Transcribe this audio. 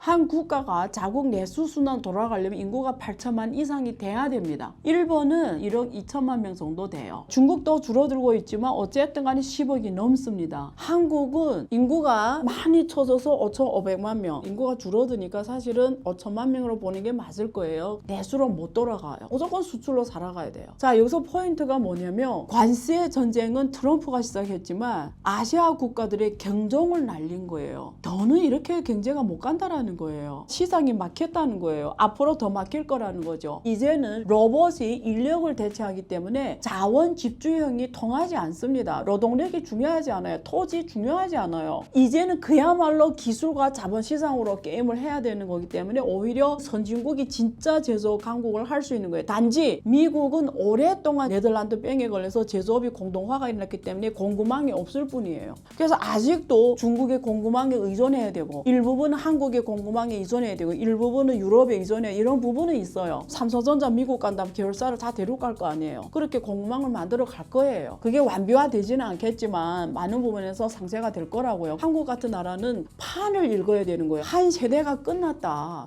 한 국가가 자국 내수 순환 돌아가려면 인구가 8천만 이상이 돼야 됩니다. 일본은 1억 2천만 명 정도 돼요. 중국도 줄어들고 있지만 어쨌든 간에 10억이 넘습니다. 한국은 인구가 많이 쳐져서 5,500만 명. 인구가 줄어드니까 사실은 5천만 명으로 보는 게 맞을 거예요. 내수로 못 돌아가요. 무조건 수출로 살아가야 돼요. 자, 여기서 포인트가 뭐냐면 관세 전쟁은 트럼프가 시작했지만 아시아 국가들의 경종을 날린 거예요. 더는 이렇게 경제가 못 간다라는 거예요. 시장이 막혔다는 거예요. 앞으로 더 막힐 거라는 거죠. 이제는 로봇이 인력을 대체하기 때문에 자원 집중형이 통하지 않습니다. 노동력이 중요하지 않아요. 토지 중요하지 않아요. 이제는 그야말로 기술과 자본 시장으로 게임을 해야 되는 거기 때문에 오히려 선진국이 진짜 제조업 강국을 할 수 있는 거예요. 단지 미국은 오랫동안 네덜란드 병에 걸려서 제조업이 공동화가 일어났기 때문에 공급망이 없을 뿐이에요. 그래서 아직도 중국의 공급망에 의존해야 되고 일부분은 한국의 공급 망에 의존해야 되고 일부분은 유럽에 의존해야 이런 부분은 있어요. 삼성전자 미국 간다면 계열사를 다 데려갈 거 아니에요. 그렇게 공급망을 만들어 갈 거예요. 그게 완비화되지는 않겠지만 많은 부분에서 상쇄가 될 거라고요. 한국 같은 나라는 판을 읽어야 되는 거예요. 한 세대가 끝났다.